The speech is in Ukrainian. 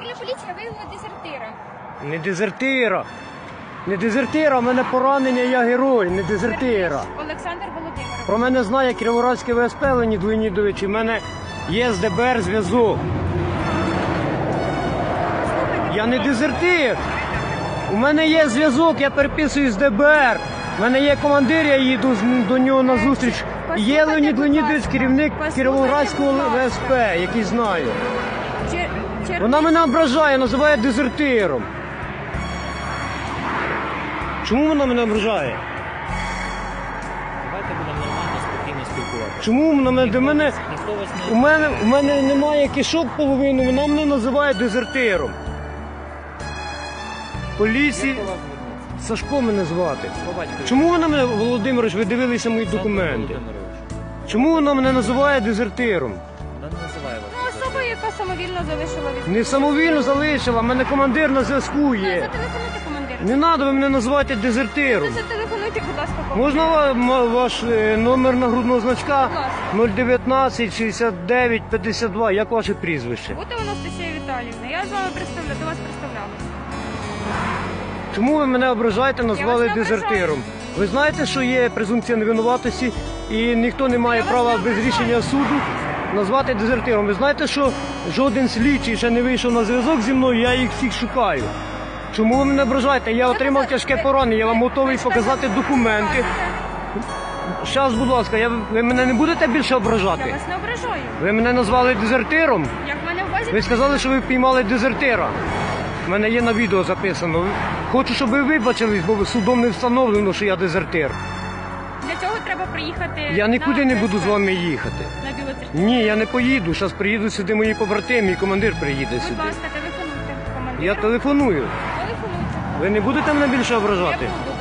патрульна поліція виявила дезертира. Не дезертира. Не дезертира, у мене поранення, я герой, не дезертира. Олександр Володимирович. Про мене знає Кіровоградське ВСП Леонід Леонідович, і в мене є з ДБР зв'язок. Я не дезертир. У мене є зв'язок, я переписую з ДБР. У мене є командир, я їду з- до нього на зустріч. Є Послухайте, Леонід будь Леонідович, ласка. керівник Послухайте, Кіровоградського будь ласка. ВСП, який знаю. Чер... Чер... Вона мене ображає, називає дезертиром. Чому вона мене ображає? Давайте будемо нормально, спокійно спілкуватися. Чому вона мене до мене? Ніхто вас У мене, у мене немає кишок половину, вона мене називає дезертиром. Поліції Як до вас звернутися? Сашко мене звати. По батькові. Чому вона мене, Володимирович, ви дивилися мої Олександр документи? Володимирович. Чому вона мене називає дезертиром? Яка самовільно залишила від... Не самовільно залишила, мене командир на зв'язку є. Зателефонуйте командир. Не треба ви мене називати дезертиром. Зателефонуйте, будь ласка, командир. Можна ва- м- ваш е, номер нагрудного значка Будь 019 69 52. Як ваше прізвище? Бути у Анастасія Віталіївна. Я з вами представля... до вас представлялася. Чому ви мене ображаєте, назвали вас не дезертиром? Ви знаєте, що є презумпція невинуватості, і ніхто не має Я вас права не без ображаю. рішення суду назвати дезертиром. Ви знаєте, що жоден слідчий ще не вийшов на зв'язок зі мною, я їх всіх шукаю. Чому ви мене ображаєте? Я отримав тяжке поранення, я вам готовий показати документи. Зараз, будь ласка, я, ви мене не будете більше Я ображати? вас не ображаю. Ви мене назвали дезертиром? Як в мене в базі... Ви сказали, що ви впіймали дезертира. У мене є на відео записано. Хочу, щоб ви вибачились, бо судом не встановлено, що я дезертир. Для цього треба приїхати Я нікуди на не буду з вами їхати. На. Ні, я не поїду. Зараз приїдуть сюди мої побратими, і командир приїде Будь сюди. ласка, телефонуйте командиру. Я телефоную. Телефонуйте. Ви не будете мене більше Я ображати? буду.